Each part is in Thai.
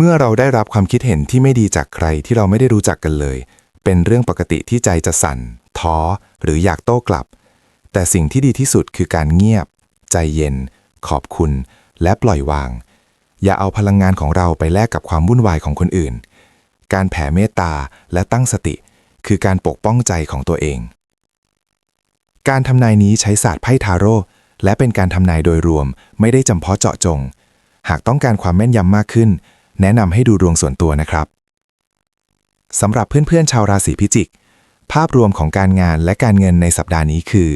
เมื่อเราได้รับความคิดเห็นที่ไม่ดีจากใครที่เราไม่ได้รู้จักกันเลย เป็นเรื่องปกติที่ใจจะสั่น ท้อ หรืออยากโต้กลับ แต่สิ่งที่ดีที่สุดคือการเงียบ ใจเย็น ขอบคุณ และปล่อยวาง อย่าเอาพลังงานของเราไปแลกกับความวุ่นวายของคนอื่น การแผ่เมตตาและตั้งสติ คือการปกป้องใจของตัวเอง การทำนายนี้ใช้ศาสตร์ไพ่ทาโร่และเป็นการทำนายโดยรวมไม่ได้จำเพาะเจาะจง หากต้องการความแม่นยำมากขึ้น แนะนำให้ดูดวงส่วนตัวนะครับสำหรับเพื่อนๆชาวราศีพิจิก ภาพรวมของการงานและการเงินในสัปดาห์นี้คือ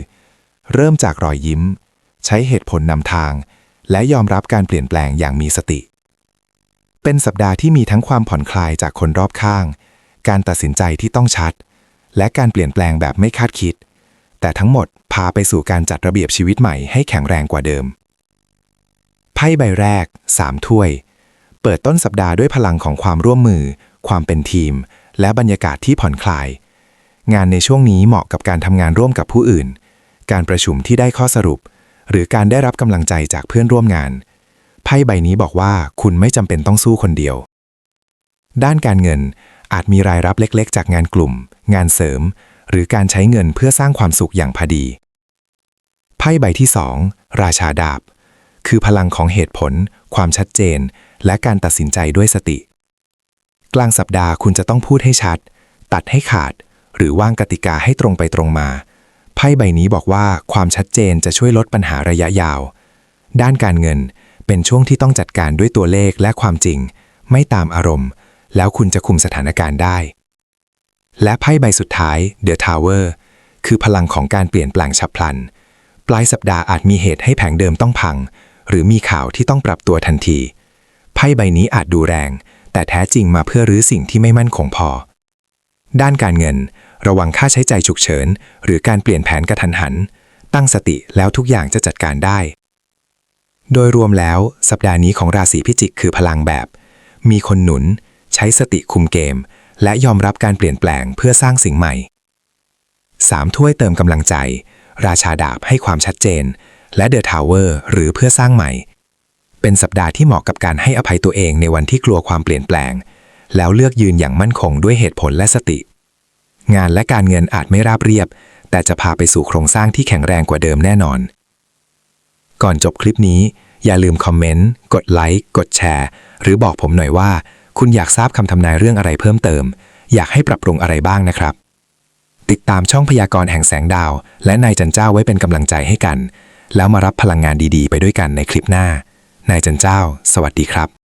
เริ่มจากรอยยิ้ม ใช้เหตุผลนำทาง และยอมรับการเปลี่ยนแปลงอย่างมีสติ เป็นสัปดาห์ที่มีทั้งความผ่อนคลายจากคนรอบข้าง การตัดสินใจที่ต้องชัด และการเปลี่ยนแปลงแบบไม่คาดคิด แต่ทั้งหมดพาไปสู่การจัดระเบียบชีวิตใหม่ให้แข็งแรงกว่าเดิมไพ่ใบแรก 3 ถ้วย เปิดต้นสัปดาห์ด้วยพลังของความร่วมมือ ความเป็นทีม และบรรยากาศที่ผ่อนคลาย งานในช่วงนี้เหมาะกับการทำงานร่วมกับผู้อื่น การประชุมที่ได้ข้อสรุป หรือการได้รับกำลังใจจากเพื่อนร่วมงาน ไพ่ใบนี้บอกว่าคุณไม่จำเป็นต้องสู้คนเดียว ด้านการเงินอาจมีรายรับเล็ก ๆ จากงานกลุ่ม งานเสริม หรือการใช้เงินเพื่อสร้างความสุขอย่างพอดี ไพ่ใบที่ 2 ราชาดาบ คือพลังของเหตุผล ความชัดเจน และการตัดสินใจด้วยสติ กลางสัปดาห์คุณจะต้องพูดให้ชัด ตัดให้ขาด หรือวางกติกาให้ตรงไปตรงมาไพ่ใบนี้บอกว่าความชัดเจนจะช่วยลดปัญหาระยะยาว ด้านการเงินเป็นช่วงที่ต้องจัดการด้วยตัวเลขและความจริง ไม่ตามอารมณ์ แล้วคุณจะคุมสถานการณ์ได้ และไพ่ใบสุดท้าย The Tower คือพลังของการเปลี่ยนแปลงฉับพลัน ปลายสัปดาห์อาจมีเหตุให้แผงเดิมต้องพัง หรือมีข่าวที่ต้องปรับตัวทันที ไพ่ใบนี้อาจดูแรง แต่แท้จริงมาเพื่อรื้อสิ่งที่ไม่มั่นคงพอ ด้านการเงิน ระวังค่าใช้จ่ายฉุกเฉิน หรือการเปลี่ยนแผนกระทันหัน ตั้งสติแล้วทุกอย่างจะจัดการได้ โดยรวมแล้ว สัปดาห์นี้ของราศีพิจิกคือพลังแบบ มีคนหนุน ใช้สติคุมเกม และยอมรับการเปลี่ยนแปลงเพื่อสร้างสิ่งใหม่3ถ้วยเติมกำลังใจ ราชาดาบให้ความชัดเจน และเดอะทาวเวอร์หรือเพื่อสร้างใหม่ เป็นสัปดาห์ที่เหมาะกับการให้อภัยตัวเองในวันที่กลัวความเปลี่ยนแปลง แล้วเลือกยืนอย่างมั่นคงด้วยเหตุผลและสติ งานและการเงินอาจไม่ราบเรียบ แต่จะพาไปสู่โครงสร้างที่แข็งแรงกว่าเดิมแน่นอน ก่อนจบคลิปนี้ อย่าลืมคอมเมนต์กดไลค์กดแชร์ หรือบอกผมหน่อยว่า คุณอยากทราบคำทำนายเรื่องอะไรเพิ่มเติม อยากให้ปรับปรุงอะไรบ้างนะครับติดตามช่องพยากรณ์แห่งแสงดาว และนายจันเจ้าไว้เป็นกำลังใจให้กัน แล้วมารับพลังงานดีๆ ไปด้วยกันในคลิปหน้านายจันเจ้า สวัสดีครับ